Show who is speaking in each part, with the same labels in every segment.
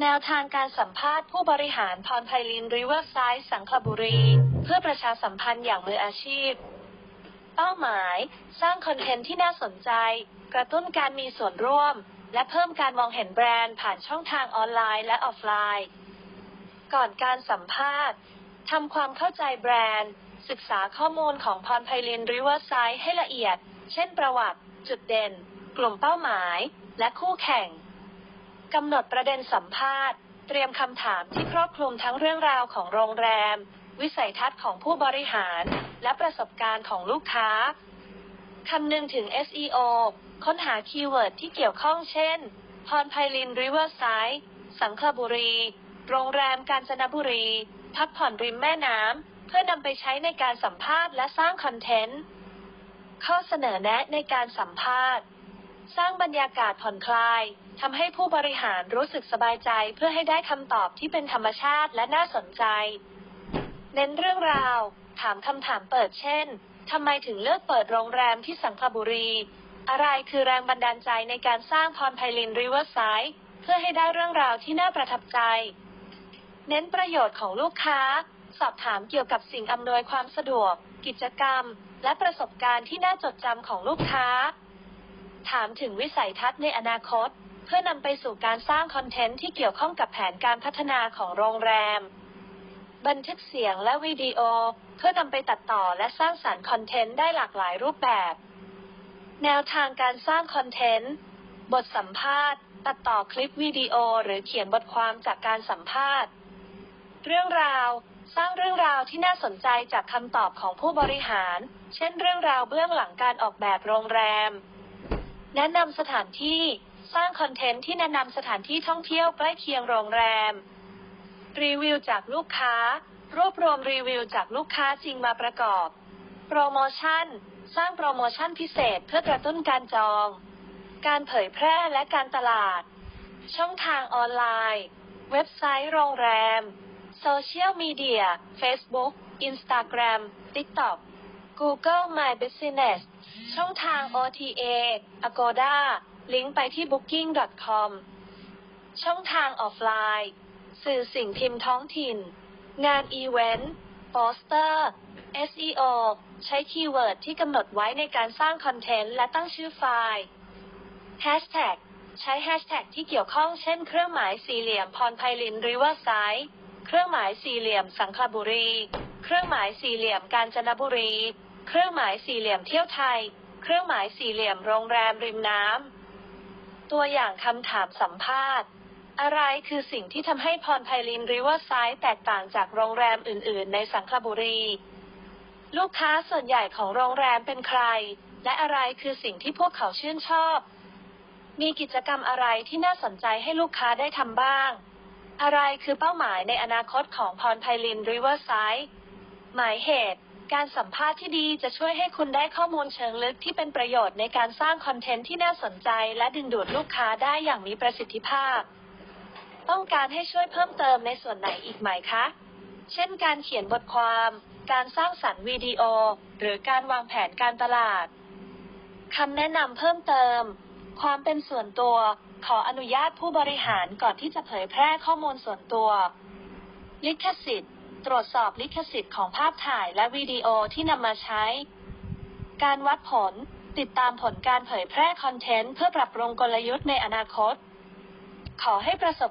Speaker 1: แนวทางการสัมภาษณ์ผู้บริหารพรไพลินริเวอร์ไซด์สังขบุรี เพื่อประชาสัมพันธ์อย่างมืออาชีพ เป้าหมาย สร้างคอนเทนต์ที่น่าสนใจ กระตุ้นการมีส่วนร่วม และเพิ่มการมองเห็นแบรนด์ผ่านช่องทางออนไลน์และออฟไลน์ ก่อนการสัมภาษณ์ทำความเข้าใจแบรนด์ ศึกษาข้อมูลของพรไพลินริเวอร์ไซด์ให้ละเอียด เช่นประวัติ จุดเด่น กลุ่มเป้าหมาย และคู่แข่ง กำหนดประเด็นสัมภาษณ์ เตรียมคำถามที่ครอบคลุมทั้งเรื่องราวของโรงแรม วิสัยทัศน์ของผู้บริหาร และประสบการณ์ของลูกค้าคำนึงถึง SEO ค้นหาคีย์เวิร์ดที่เกี่ยวข้องเช่น พรไพลินริเวอร์ไซด์สังขบุรี โรงแรมกาญจนบุรี พักผ่อนริมแม่น้ำ เพื่อนำไปใช้ในการสัมภาษณ์และสร้างคอนเทนต์ ข้อเสนอแนะในการสัมภาษณ์ สร้างบรรยากาศผ่อนคลายทำให้ผู้บริหารรู้สึกสบายใจเพื่อให้ได้คำตอบที่เป็นธรรมชาติและน่าสนใจ เน้นเรื่องราว ถามคำถามเปิดเช่นทำไมถึงเลือกเปิดโรงแรมที่สังขบุรี อะไรคือแรงบันดาลใจในการสร้างพรไพลินริเวอร์ไซด์เพื่อให้ได้เรื่องราวที่น่าประทับใจ เน้นประโยชน์ของลูกค้า สอบถามเกี่ยวกับสิ่งอำนวยความสะดวก กิจกรรม และประสบการณ์ที่น่าจดจำของลูกค้า ถามถึงวิสัยทัศน์ในอนาคต เพื่อนำไปสู่การสร้างคอนเทนต์ที่เกี่ยวข้องกับแผนการพัฒนาของโรงแรม บันทึกเสียงและวิดีโอ เพื่อนำไปตัดต่อและสร้างสรรค์คอนเทนต์ได้หลากหลายรูปแบบ แนวทางการสร้างคอนเทนต์ บทสัมภาษณ์ ตัดต่อคลิปวิดีโอหรือเขียนบทความจากการสัมภาษณ์ เรื่องราวสร้างเรื่องราวที่น่าสนใจจากคำตอบของผู้บริหาร เช่น เรื่องราวเบื้องหลังการออกแบบโรงแรม แนะนำสถานที่ สร้างคอนเทนต์ที่แนะนำสถานที่ท่องเที่ยวใกล้เคียงโรงแรม รีวิวจากลูกค้า รวบรวมรีวิวจากลูกค้าจริงมาประกอบ โปรโมชั่น สร้างโปรโมชั่นพิเศษเพื่อกระตุ้นการจอง การเผยแพร่และการตลาด ช่องทางออนไลน์ เว็บไซต์โรงแรม โซเชียลมีเดีย Facebook Instagram TikTok Google My Business ช่องทาง OTA Agoda ลิงก์ไปที่ booking.com ช่องทางออฟไลน์ สื่อสิ่งพิมพ์ท้องถิ่น งานอีเวนต์โปสเตอร์ SEO ใช้คีย์เวิร์ดที่กำหนดไว้ในการสร้างคอนเทนต์และตั้งชื่อไฟล์ Hashtag ใช้แฮชแท็กที่เกี่ยวข้องเช่นเครื่องหมายสี่เหลี่ยมพรไพลินริเวอร์ไซด์เครื่องหมายสี่เหลี่ยมสังขบุรี เครื่องหมายสี่เหลี่ยมกาญจนบุรี เครื่องหมายสี่เหลี่ยมเที่ยวไทย เครื่องหมายสี่เหลี่ยมโรงแรมริมน้ำ ตัวอย่างคำถามสัมภาษณ์ อะไรคือสิ่งที่ทำให้พรไพลินริเวอร์ไซด์แตกต่างจากโรงแรมอื่น ๆ ในสังขบุรี ลูกค้าส่วนใหญ่ของโรงแรมเป็นใคร และอะไรคือสิ่งที่พวกเขาชื่นชอบ มีกิจกรรมอะไรที่น่าสนใจให้ลูกค้าได้ทำบ้าง อะไรคือเป้าหมายในอนาคตของพรไพลินริเวอร์ไซด์หมายเหตุ การสัมภาษณ์ที่ดีจะช่วยให้คุณได้ข้อมูลเชิงลึกที่เป็นประโยชน์ในการสร้างคอนเทนต์ที่น่าสนใจ และดึงดูดลูกค้าได้อย่างมีประสิทธิภาพ ต้องการให้ช่วยเพิ่มเติมในส่วนไหนอีกไหมคะ เช่น การเขียนบทความ การสร้างสรรค์วิดีโอ หรือการวางแผนการตลาดคำแนะนำเพิ่มเติม ความเป็นส่วนตัว ขออนุญาตผู้บริหารก่อนที่จะเผยแพร่ข้อมูลส่วนตัว ลิขสิทธิ์ ตรวจสอบลิขสิทธิ์ของภาพถ่ายและวิดีโอที่นำมาใช้ การวัดผล ติดตามผลการเผยแพร่คอนเทนต์เพื่อปรับปรุงกลยุทธ์ในอนาคต ขอให้ประสบ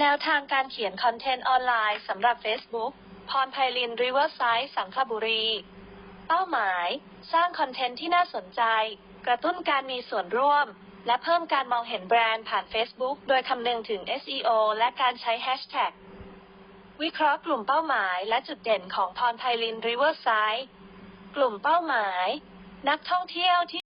Speaker 1: แนวทางการเขียนคอนเทนต์ออนไลน์สำหรับ Facebook พรไพลินริเวอร์ไซด์สังขบุรี เป้าหมาย สร้างคอนเทนต์ที่น่าสนใจ กระตุ้นการมีส่วนร่วม และเพิ่มการมองเห็นแบรนด์ผ่าน Facebook โดยคำนึงถึง SEO และการใช้แฮชแท็กวิเคราะห์กลุ่มเป้าหมายและจุดเด่นของพรไพลินริเวอร์ไซด์กลุ่มเป้าหมาย นักท่องเที่ยวที่